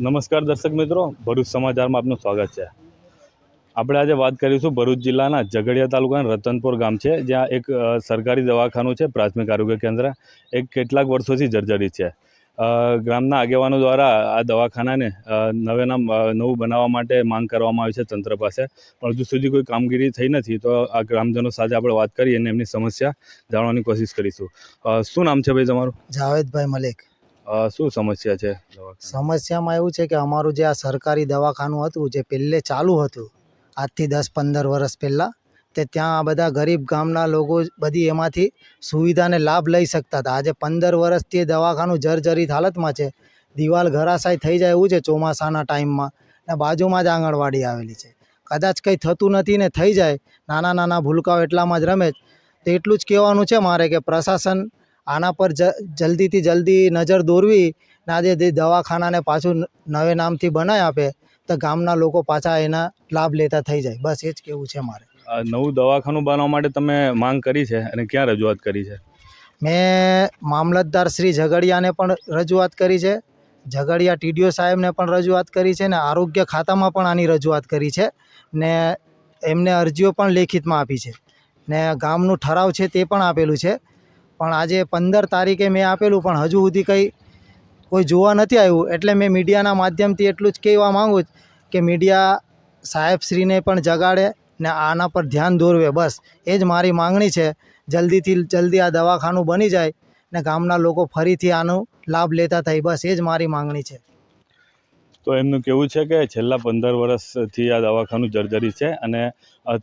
નમસ્કાર દર્શક મિત્રો, ભરૂચ સમાચારમાં આપનું સ્વાગત છે. આપણે આજે વાત કરીશું ભરૂચ જિલ્લાના ઝઘડિયા તાલુકાના રતનપુર ગામ છે, જ્યાં એક સરકારી દવાખાનું છે, પ્રાથમિક આરોગ્ય કેન્દ્ર. એક કેટલાક વર્ષોથી જર્જરિત છે. ગ્રામના આગેવાનો દ્વારા આ દવાખાનાને નવેના નવું બનાવવા માટે માંગ કરવામાં આવી છે તંત્ર પાસે. પણ હજુ સુધી કોઈ કામગીરી થઈ નથી, તો આ ગ્રામજનો સાથે આપણે વાત કરી અને એમની સમસ્યા જાણવાની કોશિશ કરીશું. શું નામ છે ભાઈ તમારું? જાવેદભાઈ મલિક. શું સમસ્યા છે સમસ્યામાં એવું છે કે અમારું જે આ સરકારી દવાખાનું હતું, જે પહેલે ચાલુ હતું, આજથી દસ પંદર વર્ષ પહેલાં, તે ત્યાં આ બધા ગરીબ ગામના લોકો બધી એમાંથી સુવિધાને લાભ લઈ શકતા હતા. આજે પંદર વર્ષથી એ દવાખાનું જર્જરિત હાલતમાં છે. દિવાલ ઘરાશાય થઈ જાય એવું છે ચોમાસાના ટાઈમમાં. ને બાજુમાં જ આંગણવાડી આવેલી છે. કદાચ કંઈ થતું નથી ને થઈ જાય, નાના નાના ભૂલકાઓ એટલામાં જ રમે જ. તો એટલું જ કહેવાનું છે મારે કે પ્રશાસન આના પર જ જલ્દીથી જલ્દી નજર દોરવી ને આજે જે દવાખાનાને પાછું નવે નામથી બનાવી આપે તો ગામના લોકો પાછા એના લાભ લેતા થઈ જાય. બસ એ જ કેવું છે મારે. નવું દવાખાનું બનાવવા માટે તમે માંગ કરી છે અને ક્યાં રજૂઆત કરી છે? મેં મામલતદાર શ્રી ઝઘડિયાને પણ રજૂઆત કરી છે ઝઘડિયા ટીડીઓ સાહેબને પણ રજૂઆત કરી છે ને આરોગ્ય ખાતામાં પણ આની રજૂઆત કરી છે ને એમને અરજીઓ પણ લેખિતમાં આપી છે. ને ગામનું ઠરાવ છે તે પણ આપેલું છે પણ આજે પંદર તારીખે મેં આપેલું, પણ હજુ સુધી કંઈ કોઈ જોવા નથી આવ્યું. એટલે મેં મીડિયાના માધ્યમથી એટલું જ કહેવા માગું છું કે મીડિયા સાહેબશ્રીને પણ જગાડે ને આના પર ધ્યાન દોરવે. બસ, એ જ મારી માંગણી છે. જલ્દીથી, જલ્દી આ દવાખાનું બની જાય ને ગામના લોકો ફરીથી આનો લાભ લેતા થાય. બસ, એ જ મારી માંગણી છે. તો એમનું કહેવું છે કે છેલ્લા પંદર વર્ષથી આ દવાખાનું જર્જરી છે અને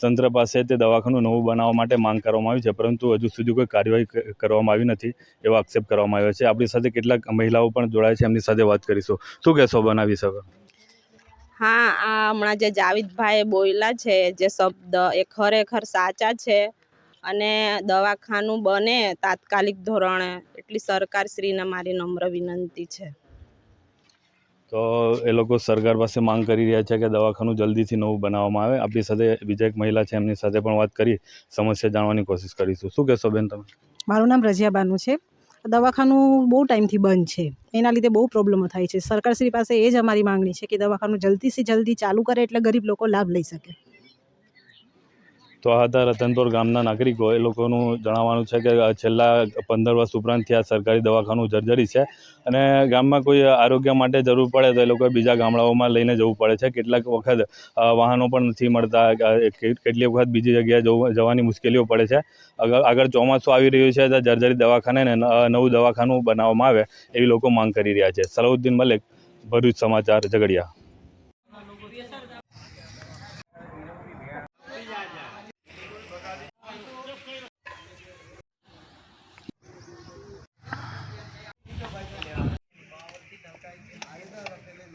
તંત્ર પાસે તે દવાખાનું નવું બનાવવા માટે માંગ કરવામાં આવી છે, પરંતુ હજુ સુધી કોઈ કાર્યવાહી કરવામાં આવી નથી એવો આક્ષેપ કરવામાં આવ્યો છે. આપણી સાથે કેટલાક મહિલાઓ પણ જોડાય છે, એમની સાથે વાત કરીશું. શું કહેશો બનાવી શકો હા, આ હમણાં જે જાવિદભાઈ બોલ્યા છે, જે શબ્દ એ ખરેખર સાચા છે અને દવાખાનું બને તાત્કાલિક ધોરણે, એટલી સરકારશ્રીને મારી નમ્ર વિનંતી છે. તો એ લોકો સરકાર પાસે માંગ કરી રહ્યા છે કે દવાખાનું જલ્દીથી નવું બનાવવામાં આવે. આપણી સાથે બીજા એક મહિલા છે, એમની સાથે પણ વાત કરી. સમસ્યા જાણવાની કોશિશ કરીશું. શું કહેશો બેન તમે? મારું નામ રજિયાબાનુ છે. દવાખાનું બહુ ટાઈમથી બંધ છે. એના લીધે બહુ પ્રોબ્લેમો થાય છે. સરકારશ્રી પાસે એ જ અમારી માંગણી છે કે દવાખાનું જલ્દીથી જલ્દી ચાલુ કરે એટલે ગરીબ લોકો લાભ લઈ શકે. તો આ રતનપુર ગામના નાગરિકો. એ લોકોનું જણાવવાનું છે કે છેલ્લા પંદર વર્ષ ઉપરાંતથી આ સરકારી દવાખાનું જર્જરી છે અને ગામમાં કોઈ આરોગ્ય માટે જરૂર પડે તો એ લોકોએ બીજા ગામડાઓમાં લઈને જવું પડે છે. કેટલાક વખત વાહનો પણ નથી મળતા કેટલીક વખત બીજી જગ્યાએ જવું, જવાની મુશ્કેલીઓ પડે છે. આગળ ચોમાસું આવી રહ્યું છે તો જર્જરી દવાખાને નવું દવાખાનું બનાવવામાં આવે એવી લોકો માંગ કરી રહ્યા છે. સલાઉદ્દીન મલિક, ભરૂચ સમાચાર ઝઘડિયા.